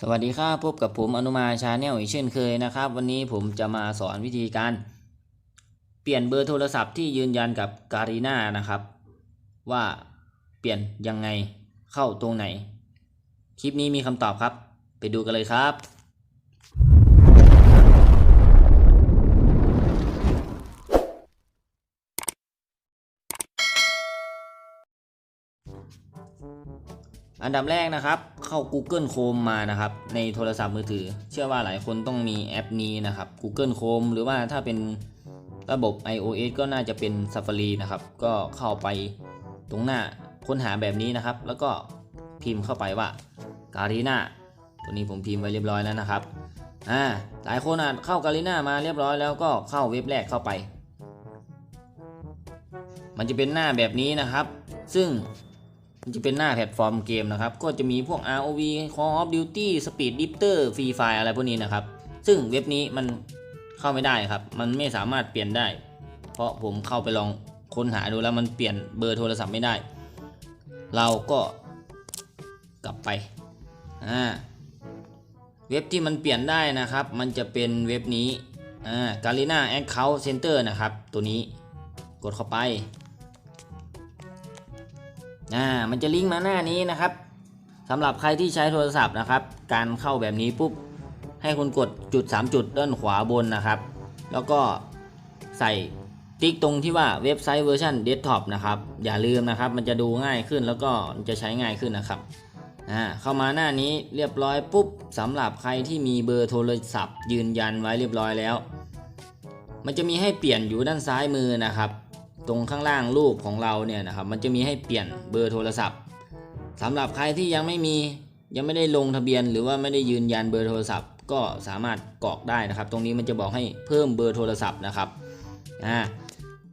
สวัสดีครับพบกับผมอนุมาชาแนลอีกเช่นเคยนะครับ วันนี้ผมจะมาสอนวิธีการ เปลี่ยนเบอร์โทรศัพท์ที่ยืนยันกับการีนานะครับ ว่าเปลี่ยนยังไงเข้าตรงไหน คลิปนี้มีคำตอบครับ ไปดูกันเลยครับ อันดับแรกนะครับ เข้า Google Chrome มานะครับ ในโทรศัพท์มือถือ เชื่อว่าหลายคนต้องมีแอปนี้นะครับ Google Chrome หรือว่าถ้าเป็นระบบ iOS ก็น่าจะเป็น Safari นะครับ ก็เข้าไปตรงหน้าค้นหาแบบนี้นะครับ แล้วก็พิมพ์เข้าไปว่า Garena ตัวนี้ผมพิมพ์ไว้เรียบร้อยแล้วนะครับอ่าหลายคนอาจเข้า Garena มาเรียบร้อยแล้วก็เข้าเว็บแรกเข้าไป มันจะเป็นหน้าแบบนี้นะครับ ซึ่ง จะเป็นหน้าแพลตฟอร์มเกมนะครับ ก็จะมีพวก ROV Call of Duty Speed Drifter Free Fire อะไรพวกนี้นะครับ ซึ่งเว็บนี้มันเข้าไม่ได้ครับ มันไม่สามารถเปลี่ยนได้ เพราะผมเข้าไปลองค้นหาดูแล้วมันเปลี่ยนเบอร์โทรศัพท์ไม่ได้ เราก็กลับไปอ่าเว็บที่มันเปลี่ยนได้นะครับ มันจะเป็นเว็บนี้อ่า Garena Account Center นะครับ ตัวนี้กดเข้าไป อ่ามันจะลิงก์มาหน้านี้นะครับสำหรับใครที่ใช้โทรศัพท์นะครับ การเข้าแบบนี้ปุ๊บให้คุณกดจุด 3 จุดด้านขวาบนนะครับ แล้วก็ใส่ติ๊กตรงที่ว่าเว็บไซต์เวอร์ชันเดสก์ท็อปนะครับ อย่าลืมนะครับ มันจะดูง่ายขึ้นแล้วก็จะใช้ง่ายขึ้นนะครับอ่าเข้ามาหน้านี้เรียบร้อยปุ๊บสำหรับใครที่มีเบอร์โทรศัพท์ ยืนยันไว้เรียบร้อยแล้ว มันจะมีให้เปลี่ยนอยู่ด้านซ้ายมือนะครับ ตรงข้างล่างรูปของเราเนี่ยนะครับมันจะมีให้เปลี่ยนเบอร์โทรศัพท์สำหรับใครที่ยังไม่มียังไม่ได้ลงทะเบียน หรือว่าไม่ได้ยืนยันเบอร์โทรศัพท์ ก็สามารถกรอกได้นะครับ ตรงนี้มันจะบอกให้เพิ่มเบอร์โทรศัพท์นะครับอ่า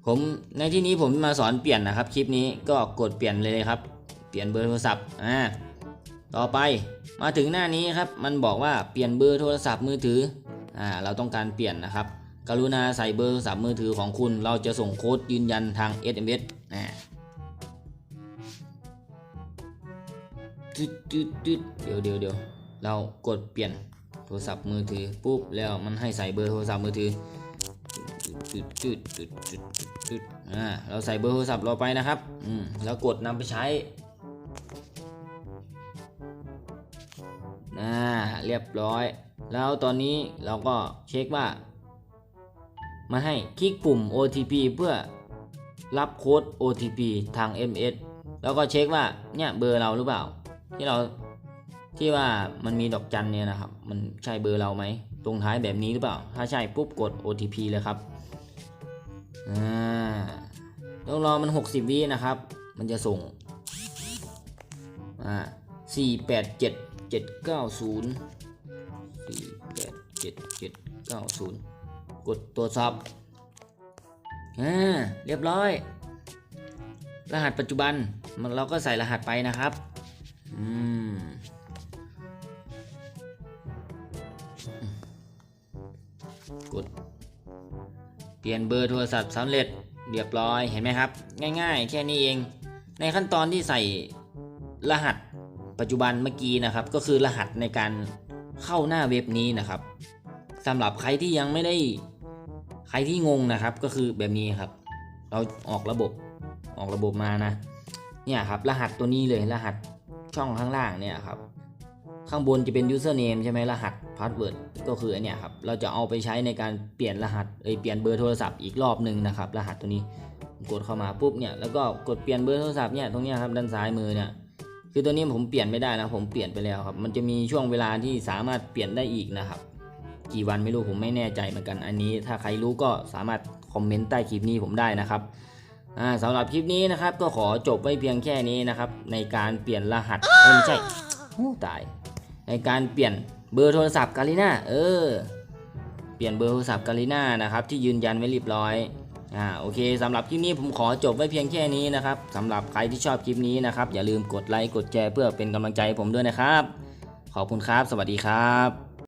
ผมในที่นี้ผมมาสอนเปลี่ยนนะครับคลิปนี้ก็กดเปลี่ยนเลยครับ เปลี่ยนเบอร์โทรศัพท์อ่าต่อไปมาถึงหน้านี้ครับมันบอกว่าเปลี่ยนเบอร์โทรศัพท์มือถืออ่าเราต้องการเปลี่ยนนะครับ กรุณาใส่เบอร์โทรศัพท์มือถือของคุณ เราจะส่งโค้ดยืนยันทาง SMS นะเดี๋ยวเดี๋ยวเดี๋ยวเรากดเปลี่ยนโทรศัพท์มือถือปุ๊บแล้วมันให้ใส่เบอร์โทรศัพท์มือถืออ่าเราใส่เบอร์โทรศัพท์เราไปนะครับอืมแล้วกดนำไปใช้อ่าเรียบร้อย แล้วตอนนี้เราก็เช็คว่า มาให้คลิกปุ่ม OTP เพื่อรับโค้ด OTP ทาง MS แล้วก็เช็คว่าเนี่ยเบอร์เราหรือเปล่า ที่เราที่ว่ามันมีดอกจันเนี่ยนะครับ มันใช่เบอร์เราไหมตรงท้ายแบบนี้หรือเปล่า ถ้าใช่ปุ๊บกด OTP เลยครับอ่าต้องรอมัน 60วินะครับ มันจะส่งอ่า4 8 7 7 9 0 4 8 7 7 9 0ก กดตรวจสอบอ่าเรียบร้อย รหัสปัจจุบันมันเราก็ใส่รหัสไปนะครับอืมกด เปลี่ยนเบอร์โทรศัพท์สำเร็จเรียบร้อยเห็นไหมครับ ง่าย ๆ แค่นี้เอง ในขั้นตอนที่ใส่รหัสปัจจุบันเมื่อกี้นะครับ ก็คือรหัสในการเข้าหน้าเว็บนี้นะครับสำหรับใครที่ยังไม่ได้ ใครที่งงนะครับก็คือแบบนี้ครับ เราออกระบบออกระบบมานะ เนี่ยครับ รหัสตัวนี้เลยรหัสช่องข้างล่างเนี่ยครับ ข้างบนจะเป็น username ใช่ไหมรหัส password ก็คืออันเนี้ยครับ เราจะเอาไปใช้ในการเปลี่ยนรหัสเอ้ยเปลี่ยนเบอร์โทรศัพท์อีกรอบหนึ่งนะครับ รหัสตัวนี้กดเข้ามาปุ๊บเนี่ยแล้วก็กดเปลี่ยนเบอร์โทรศัพท์เนี่ยตรงเนี้ยครับด้านซ้ายมือเนี่ยคือตัวนี้ผมเปลี่ยนไม่ได้นะผมเปลี่ยนไปแล้วครับ มันจะมีช่วงเวลาที่สามารถเปลี่ยนได้อีกนะครับ กี่วันไม่รู้ผมไม่แน่ใจเหมือนกันอันนี้ ถ้าใครรู้ก็สามารถคอมเมนต์ใต้คลิปนี้ผมได้นะครับสำหรับคลิปนี้นะครับก็ขอจบไว้เพียงแค่นี้นะครับในการเปลี่ยนรหัสไม่ใช่โอ้ตาย ในการเปลี่ยนเบอร์โทรศัพท์กาลิน่าเออ เปลี่ยนเบอร์โทรศัพท์กาลิน่านะครับที่ยืนยันไว้เรียบร้อยอ่าโอเคสำหรับคลิปนี้ผมขอจบไว้เพียงแค่นี้นะครับสำหรับใครที่ชอบคลิปนี้นะครับอย่าลืมกดไลค์กดแชร์เพื่อเป็นกำลังใจให้ผมด้วยนะครับ ขอบคุณครับ สวัสดีครับ